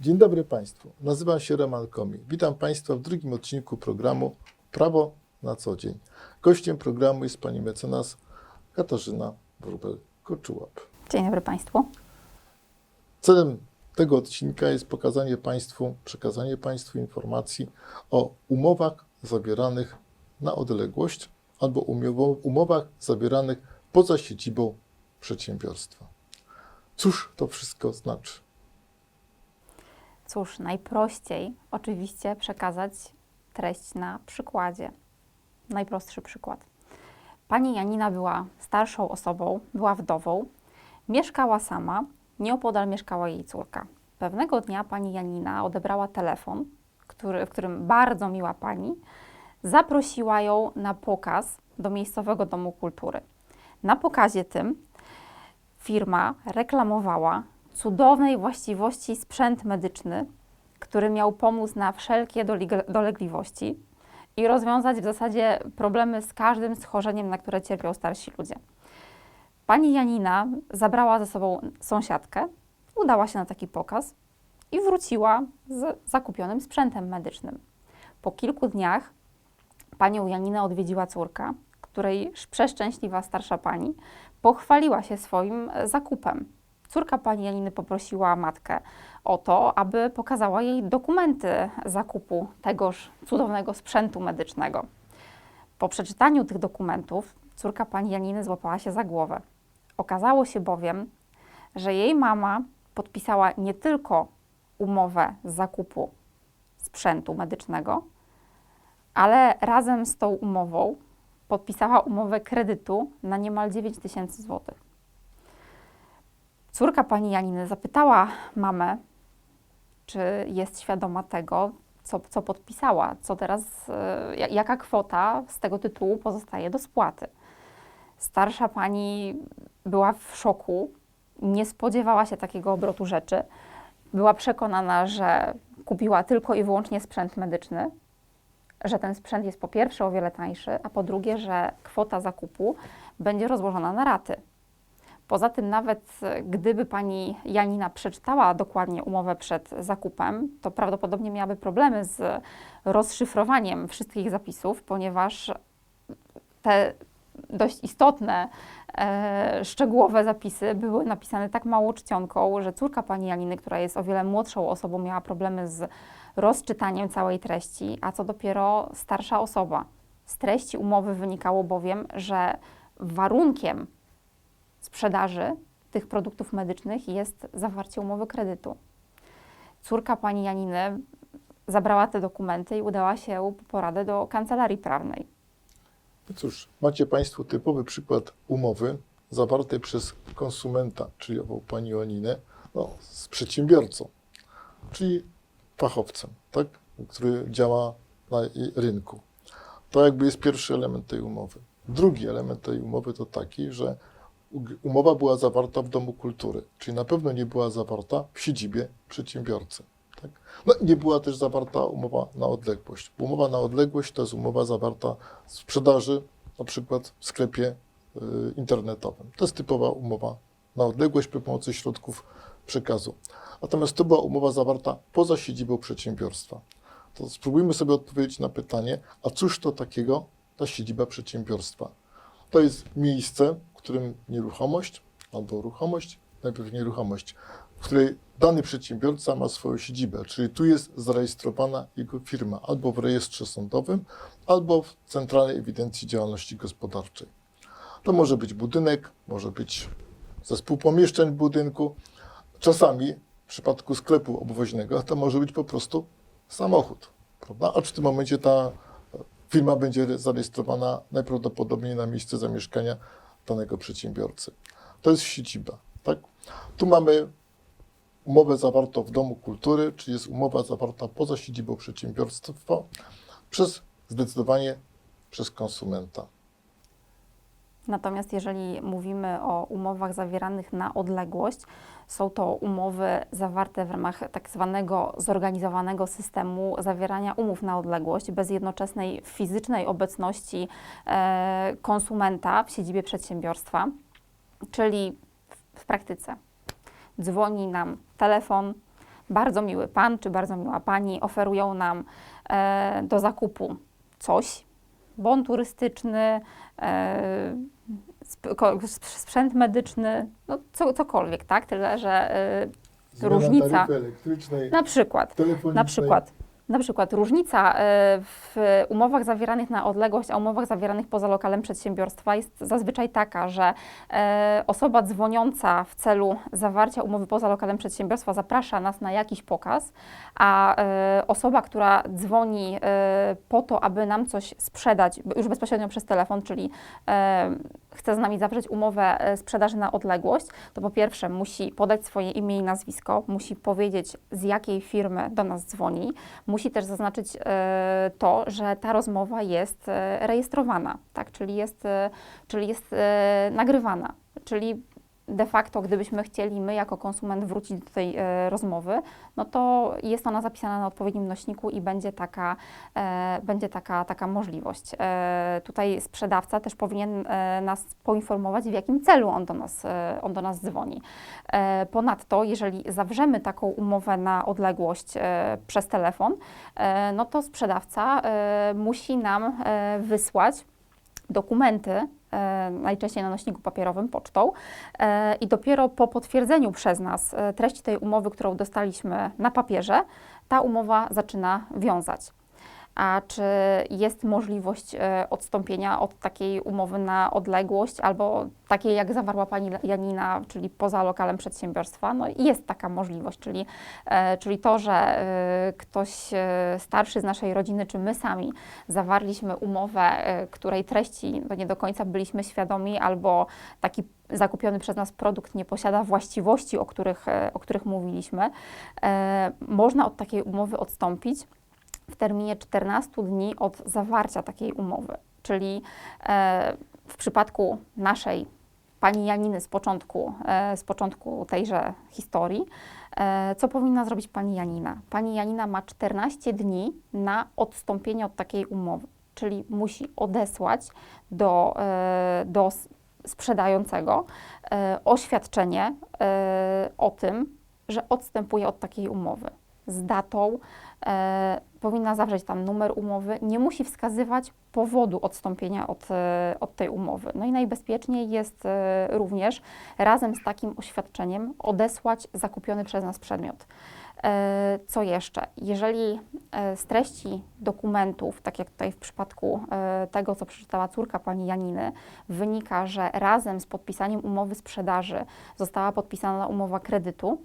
Dzień dobry Państwu. Nazywam się Roman Komi. Witam Państwa w drugim odcinku programu Prawo na co dzień. Gościem programu jest pani mecenas Katarzyna Wróbel-Koczułap. Dzień dobry Państwu. Celem tego odcinka jest pokazanie Państwu, przekazanie Państwu informacji o umowach zawieranych na odległość albo umowach zawieranych poza siedzibą przedsiębiorstwa. Cóż to wszystko znaczy? Cóż, najprościej oczywiście przekazać treść na przykładzie. Najprostszy przykład. Pani Janina była starszą osobą, była wdową, mieszkała sama, nieopodal mieszkała jej córka. Pewnego dnia pani Janina odebrała telefon, który, w którym bardzo miła pani zaprosiła ją na pokaz do miejscowego domu kultury. Na pokazie tym firma reklamowała cudownej właściwości sprzęt medyczny, który miał pomóc na wszelkie doleg- dolegliwości i rozwiązać w zasadzie problemy z każdym schorzeniem, na które cierpią starsi ludzie. Pani Janina zabrała ze sobą sąsiadkę, udała się na taki pokaz i wróciła z zakupionym sprzętem medycznym. Po kilku dniach panią Janinę odwiedziła córka, której przeszczęśliwa starsza pani pochwaliła się swoim zakupem. Córka pani Janiny poprosiła matkę o to, aby pokazała jej dokumenty zakupu tegoż cudownego sprzętu medycznego. Po przeczytaniu tych dokumentów córka pani Janiny złapała się za głowę. Okazało się bowiem, że jej mama podpisała nie tylko umowę zakupu sprzętu medycznego, ale razem z tą umową podpisała umowę kredytu na niemal 9 tysięcy złotych. Córka pani Janiny zapytała mamę, czy jest świadoma tego, co, co podpisała, co teraz, ja- jaka kwota z tego tytułu pozostaje do spłaty. Starsza pani była w szoku, nie spodziewała się takiego obrotu rzeczy. Była przekonana, że kupiła tylko i wyłącznie sprzęt medyczny, że ten sprzęt jest po pierwsze o wiele tańszy, a po drugie, że kwota zakupu będzie rozłożona na raty. Poza tym, nawet e, gdyby pani Janina przeczytała dokładnie umowę przed zakupem, to prawdopodobnie miałaby problemy z rozszyfrowaniem wszystkich zapisów, ponieważ te dość istotne, e, szczegółowe zapisy były napisane tak mało czcionką, że córka pani Janiny, która jest o wiele młodszą osobą, miała problemy z rozczytaniem całej treści, a co dopiero starsza osoba. Z treści umowy wynikało bowiem, że warunkiem sprzedaży tych produktów medycznych jest zawarcie umowy kredytu. Córka pani Janiny zabrała te dokumenty i udała się po poradę do kancelarii prawnej. No Cóż, macie Państwo typowy przykład umowy zawartej przez konsumenta, czyli ową pani Joaninę, no, z przedsiębiorcą, czyli fachowcem, tak, który działa na rynku. To jakby jest pierwszy element tej umowy. Drugi element tej umowy to taki, że umowa była zawarta w Domu Kultury, czyli na pewno nie była zawarta w siedzibie przedsiębiorcy. Tak? No, nie była też zawarta umowa na odległość. Umowa na odległość to jest umowa zawarta w sprzedaży, na przykład w sklepie y, internetowym. To jest typowa umowa na odległość przy pomocy środków przekazu. Natomiast to była umowa zawarta poza siedzibą przedsiębiorstwa. To spróbujmy sobie odpowiedzieć na pytanie, a cóż to takiego ta siedziba przedsiębiorstwa? To jest miejsce, którym nieruchomość albo ruchomość, najpierw nieruchomość, w której dany przedsiębiorca ma swoją siedzibę, czyli tu jest zarejestrowana jego firma albo w rejestrze sądowym, albo w Centralnej Ewidencji Działalności Gospodarczej. To może być budynek, może być zespół pomieszczeń w budynku. Czasami w przypadku sklepu obwoźnego to może być po prostu samochód, prawda? Acz w tym momencie ta firma będzie zarejestrowana najprawdopodobniej na miejsce zamieszkania danego przedsiębiorcy. To jest siedziba, tak? Tu mamy umowę zawartą w Domu Kultury, czyli jest umowa zawarta poza siedzibą przedsiębiorstwa przez zdecydowanie przez konsumenta. Natomiast jeżeli mówimy o umowach zawieranych na odległość, są to umowy zawarte w ramach tak zwanego zorganizowanego systemu zawierania umów na odległość bez jednoczesnej fizycznej obecności e, konsumenta w siedzibie przedsiębiorstwa, czyli w, praktyce. Dzwoni nam telefon, bardzo miły pan czy bardzo miła pani oferują nam e, do zakupu coś, bon turystyczny, e, sprzęt medyczny, no co, cokolwiek, tak? Tyle, że Zmiana Różnica. na przykład na przykład, na przykład różnica e, w umowach zawieranych na odległość, a umowach zawieranych poza lokalem przedsiębiorstwa jest zazwyczaj taka, że e, osoba dzwoniąca w celu zawarcia umowy poza lokalem przedsiębiorstwa zaprasza nas na jakiś pokaz, a e, osoba, która dzwoni po to, aby nam coś sprzedać, już bezpośrednio przez telefon, czyli chce z nami zawrzeć umowę e, sprzedaży na odległość, to po pierwsze musi podać swoje imię i nazwisko, musi powiedzieć z jakiej firmy do nas dzwoni, musi też zaznaczyć e, to, że ta rozmowa jest e, rejestrowana, tak? czyli jest, czyli jest nagrywana, czyli de facto, gdybyśmy chcieli my jako konsument wrócić do tej e, rozmowy, no to jest ona zapisana na odpowiednim nośniku i będzie taka, e, będzie taka, taka możliwość. E, tutaj sprzedawca też powinien e, nas poinformować, w jakim celu on do nas, e, on do nas dzwoni. E, ponadto, jeżeli zawrzemy taką umowę na odległość e, przez telefon, e, no to sprzedawca e, musi nam e, wysłać dokumenty, najczęściej na nośniku papierowym, pocztą, e, i dopiero po potwierdzeniu przez nas e, treści tej umowy, którą dostaliśmy na papierze, ta umowa zaczyna wiązać. A czy jest możliwość e, odstąpienia od takiej umowy na odległość albo takiej, jak zawarła pani Janina, czyli poza lokalem przedsiębiorstwa? No jest taka możliwość, czyli, e, czyli to, że e, ktoś starszy z naszej rodziny, czy my sami zawarliśmy umowę, której treści no, nie do końca byliśmy świadomi, albo taki zakupiony przez nas produkt nie posiada właściwości, o których, o których mówiliśmy, można od takiej umowy odstąpić w terminie 14 dni od zawarcia takiej umowy. Czyli e, w przypadku naszej pani Janiny z początku, e, z początku tejże historii, e, co powinna zrobić pani Janina? Pani Janina ma 14 dni na odstąpienie od takiej umowy, czyli musi odesłać do, do sprzedającego oświadczenie o tym, że odstępuje od takiej umowy z datą, e, powinna zawrzeć tam numer umowy, nie musi wskazywać powodu odstąpienia od, e, od tej umowy. No i najbezpieczniej jest e, również razem z takim oświadczeniem odesłać zakupiony przez nas przedmiot. E, Co jeszcze? Jeżeli e, z treści dokumentów, tak jak tutaj w przypadku e, tego, co przeczytała córka pani Janiny, wynika, że razem z podpisaniem umowy sprzedaży została podpisana umowa kredytu,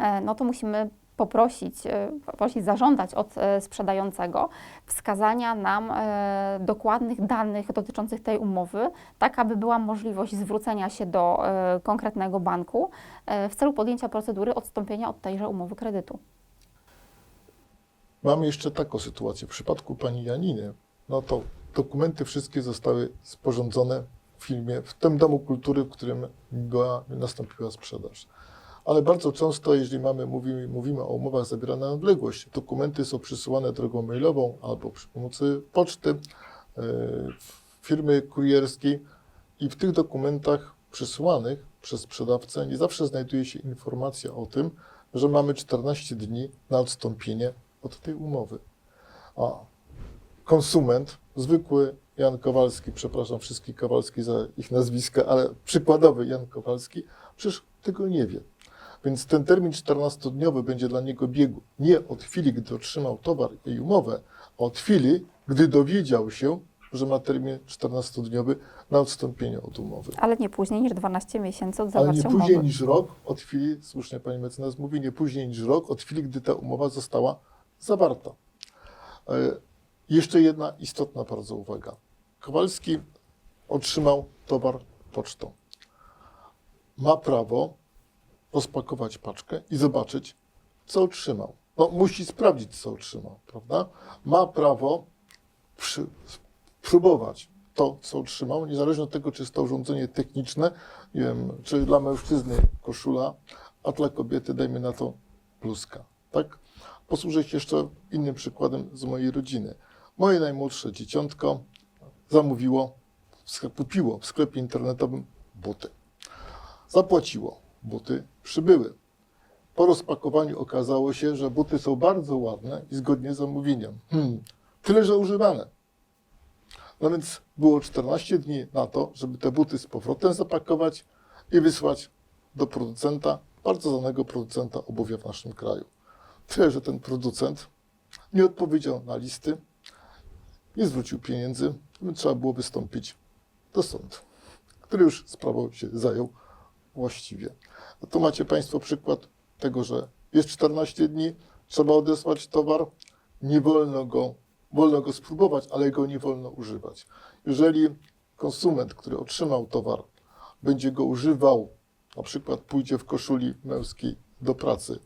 e, no to musimy poprosić, e, poprosić, zażądać od e, sprzedającego wskazania nam e, dokładnych danych dotyczących tej umowy, tak aby była możliwość zwrócenia się do e, konkretnego banku e, w celu podjęcia procedury odstąpienia od tejże umowy kredytu. Mamy jeszcze taką sytuację. W przypadku pani Janiny, no to dokumenty wszystkie zostały sporządzone w filmie, w tym domu kultury, w którym była, nastąpiła sprzedaż. Ale bardzo często, jeżeli mamy, mówimy, mówimy o umowach zawieranych na odległość, dokumenty są przysyłane drogą mailową albo przy pomocy poczty, e, firmy kurierskiej i w tych dokumentach przysyłanych przez sprzedawcę nie zawsze znajduje się informacja o tym, że mamy 14 dni na odstąpienie od tej umowy. A konsument, zwykły Jan Kowalski, przepraszam wszystkich Kowalskich za ich nazwiska, ale przykładowy Jan Kowalski, przecież tego nie wie. Więc ten termin 14-dniowy będzie dla niego biegu nie od chwili, gdy otrzymał towar i umowę, a od chwili, gdy dowiedział się, że ma termin 14-dniowy na odstąpienie od umowy. Ale nie później niż 12 miesięcy od Ale nie zawarcia później umowy. niż rok od chwili, słusznie pani mecenas mówi, nie później niż rok od chwili, gdy ta umowa została zawarta. E, Jeszcze jedna istotna bardzo uwaga. Kowalski otrzymał towar pocztą. Ma prawo rozpakować paczkę i zobaczyć, co otrzymał. No, musi sprawdzić, co otrzymał, prawda? Ma prawo przy, próbować to, co otrzymał, niezależnie od tego, czy jest to urządzenie techniczne, nie wiem, czy dla mężczyzny koszula, a dla kobiety, dajmy na to, bluzka, tak? Posłużę się jeszcze innym przykładem z mojej rodziny. Moje najmłodsze dzieciątko zamówiło, kupiło w sklepie internetowym buty. Zapłaciło, buty przybyły. Po rozpakowaniu okazało się, że buty są bardzo ładne i zgodnie z zamówieniem. Hmm, tyle, że używane. No więc było 14 dni na to, żeby te buty z powrotem zapakować i wysłać do producenta, bardzo znanego producenta obuwia w naszym kraju. Tyle, że ten producent nie odpowiedział na listy, nie zwrócił pieniędzy, więc trzeba było wystąpić do sądu, który już sprawą się zajął właściwie. A tu macie Państwo przykład tego, że jest 14 dni, trzeba odesłać towar, nie wolno go, wolno go spróbować, ale go nie wolno używać. Jeżeli konsument, który otrzymał towar, będzie go używał, na przykład pójdzie w koszuli męskiej do pracy,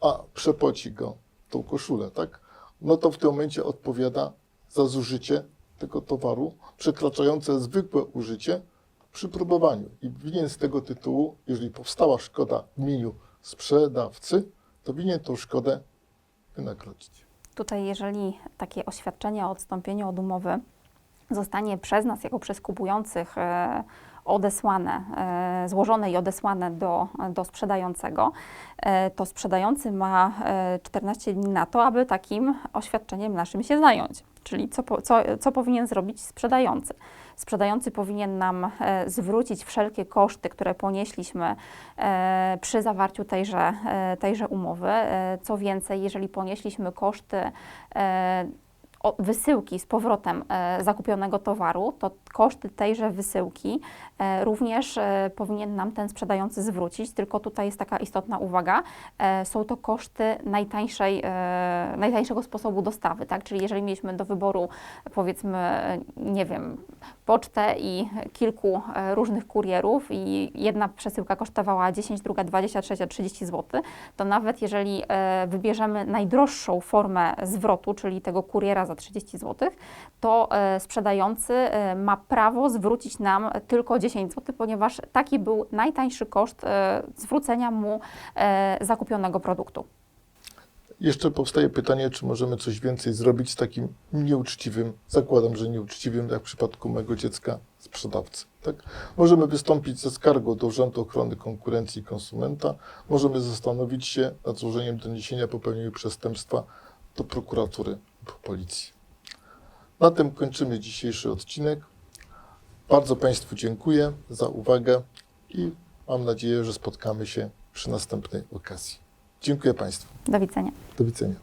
a przepoci go tą koszulę, tak? No to w tym momencie odpowiada za zużycie tego towaru przekraczające zwykłe użycie przy próbowaniu. I winien z tego tytułu, jeżeli powstała szkoda w imieniu sprzedawcy, to winien tą szkodę wynagrodzić. Tutaj, jeżeli takie oświadczenie o odstąpieniu od umowy zostanie przez nas, jako przez kupujących, e, odesłane, e, złożone i odesłane do, do sprzedającego, e, to sprzedający ma e, 14 dni na to, aby takim oświadczeniem naszym się zająć. Czyli co, co, co powinien zrobić sprzedający? Sprzedający powinien nam e, zwrócić wszelkie koszty, które ponieśliśmy e, przy zawarciu tejże, e, tejże umowy. E, co więcej, jeżeli ponieśliśmy koszty e, wysyłki z powrotem e, zakupionego towaru, to koszty tejże wysyłki e, również e, powinien nam ten sprzedający zwrócić, tylko tutaj jest taka istotna uwaga, są to koszty najtańszej, najtańszego sposobu dostawy, tak? Czyli jeżeli mieliśmy do wyboru powiedzmy, nie wiem, pocztę i kilku e, różnych kurierów i jedna przesyłka kosztowała 10, druga 20, trzecia 30 zł, to nawet jeżeli e, wybierzemy najdroższą formę zwrotu, czyli tego kuriera za 30 zł, to e, sprzedający ma prawo zwrócić nam tylko 10 zł, ponieważ taki był najtańszy koszt zwrócenia mu zakupionego produktu. Jeszcze powstaje pytanie, czy możemy coś więcej zrobić z takim nieuczciwym, zakładam, że nieuczciwym, jak w przypadku mojego dziecka, sprzedawcy. Tak? Możemy wystąpić ze skargą do Urzędu Ochrony Konkurencji i Konsumenta, możemy zastanowić się nad złożeniem doniesienia o popełnieniu przestępstwa do prokuratury lub policji. Na tym kończymy dzisiejszy odcinek. Bardzo Państwu dziękuję za uwagę i mam nadzieję, że spotkamy się przy następnej okazji. Dziękuję Państwu. Do widzenia. Do widzenia.